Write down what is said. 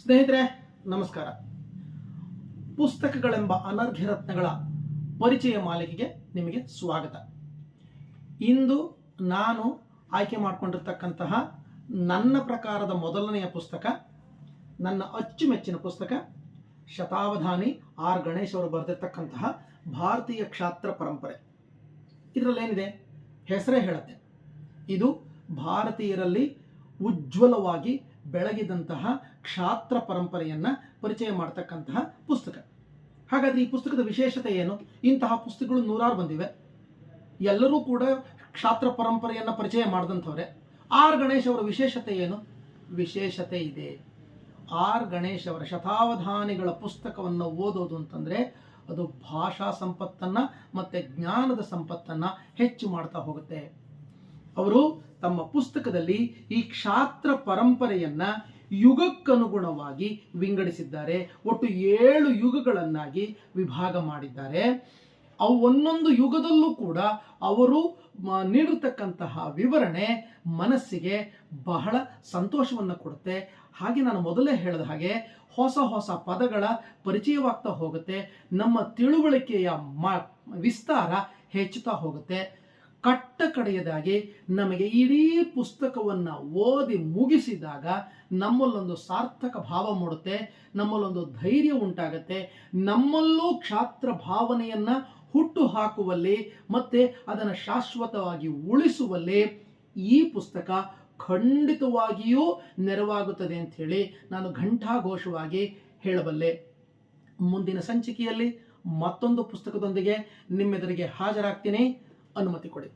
ಸ್ನೇಹಿತರೆ, ನಮಸ್ಕಾರ. ಪುಸ್ತಕಗಳೆಂಬ ಅನರ್ಘ್ಯ ರತ್ನಗಳ ಪರಿಚಯ ಮಾಲಿಕೆಗೆ ನಿಮಗೆ ಸ್ವಾಗತ. ಇಂದು ನಾನು ಆಯ್ಕೆ ಮಾಡಿಕೊಂಡಿರ್ತಕ್ಕಂತಹ ನನ್ನ ಪ್ರಕಾರದ ಮೊದಲನೆಯ ಪುಸ್ತಕ, ನನ್ನ ಅಚ್ಚುಮೆಚ್ಚಿನ ಪುಸ್ತಕ, ಶತಾವಧಾನಿ ಆರ್ ಗಣೇಶ್ ಅವರು ಬರೆದಿರ್ತಕ್ಕಂತಹ ಭಾರತೀಯ ಕ್ಷಾತ್ರ ಪರಂಪರೆ. ಇದರಲ್ಲೇನಿದೆ? ಹೆಸರೇ ಹೇಳುತ್ತೆ. ಇದು ಭಾರತೀಯರಲ್ಲಿ ಉಜ್ವಲವಾಗಿ ಬೆಳಗಿದಂತಹ ಕ್ಷಾತ್ರ ಪರಂಪರೆಯನ್ನು ಪರಿಚಯ ಮಾಡ್ತಕ್ಕಂತಹ ಪುಸ್ತಕ. ಹಾಗಾದ್ರೆ ಈ ಪುಸ್ತಕದ ವಿಶೇಷತೆ ಏನು? ಇಂತಹ ಪುಸ್ತಕಗಳು ನೂರಾರು ಬಂದಿವೆ. ಎಲ್ಲರೂ ಕೂಡ ಕ್ಷಾತ್ರ ಪರಂಪರೆಯನ್ನು ಪರಿಚಯ ಮಾಡಿದಂಥವ್ರೆ. ಆರ್ ಗಣೇಶ್ ಅವರ ವಿಶೇಷತೆ ಏನು? ವಿಶೇಷತೆ ಇದೆ. ಆರ್ ಗಣೇಶ್ ಅವರ ಶತಾವಧಾನಿಗಳ ಪುಸ್ತಕವನ್ನು ಓದೋದು ಅಂತಂದ್ರೆ ಅದು ಭಾಷಾ ಸಂಪತ್ತನ್ನ ಮತ್ತೆ ಜ್ಞಾನದ ಸಂಪತ್ತನ್ನ ಹೆಚ್ಚು ಮಾಡ್ತಾ ಹೋಗುತ್ತೆ. ಅವರು ತಮ್ಮ ಪುಸ್ತಕದಲ್ಲಿ ಈ ಕ್ಷಾತ್ರ ಪರಂಪರೆಯನ್ನ ಯುಗಕ್ಕನುಗುಣವಾಗಿ ವಿಂಗಡಿಸಿದ್ದಾರೆ. ಒಟ್ಟು ಏಳು ಯುಗಗಳನ್ನಾಗಿ ವಿಭಾಗ ಮಾಡಿದ್ದಾರೆ. ಅವು ಒಂದೊಂದು ಯುಗದಲ್ಲೂ ಕೂಡ ಅವರು ನೀಡಿರ್ತಕ್ಕಂತಹ ವಿವರಣೆ ಮನಸ್ಸಿಗೆ ಬಹಳ ಸಂತೋಷವನ್ನು ಕೊಡುತ್ತೆ. ಹಾಗೆ ನಾನು ಮೊದಲೇ ಹೇಳಿದ ಹಾಗೆ ಹೊಸ ಹೊಸ ಪದಗಳ ಪರಿಚಯವಾಗ್ತಾ ಹೋಗುತ್ತೆ. ನಮ್ಮ ತಿಳುವಳಿಕೆಯ ಮ, ವಿಸ್ತಾರ ಹೆಚ್ಚುತ್ತಾ ಹೋಗುತ್ತೆ. ಕಟ್ಟ ಕಡೆಯದಾಗಿ ನಮಗೆ ಇಡೀ ಪುಸ್ತಕವನ್ನು ಓದಿ ಮುಗಿಸಿದಾಗ ನಮ್ಮಲ್ಲೊಂದು ಸಾರ್ಥಕ ಭಾವ ಮೂಡುತ್ತೆ, ನಮ್ಮಲ್ಲೊಂದು ಧೈರ್ಯ ಉಂಟಾಗತ್ತೆ, ನಮ್ಮಲ್ಲೂ ಕ್ಷಾತ್ರ ಭಾವನೆಯನ್ನ ಹುಟ್ಟು ಹಾಕುವಲ್ಲಿ ಮತ್ತೆ ಅದನ್ನು ಶಾಶ್ವತವಾಗಿ ಉಳಿಸುವಲ್ಲಿ ಈ ಪುಸ್ತಕ ಖಂಡಿತವಾಗಿಯೂ ನೆರವಾಗುತ್ತದೆ ಅಂತ ಹೇಳಿ ನಾನು ಘಂಟಾಘೋಷವಾಗಿ ಹೇಳಬಲ್ಲೆ. ಮುಂದಿನ ಸಂಚಿಕೆಯಲ್ಲಿ ಮತ್ತೊಂದು ಪುಸ್ತಕದೊಂದಿಗೆ ನಿಮ್ಮೆದುರಿಗೆ ಹಾಜರಾಗ್ತೀನಿ. ಅನುಮತಿ ಕೊಡಿ.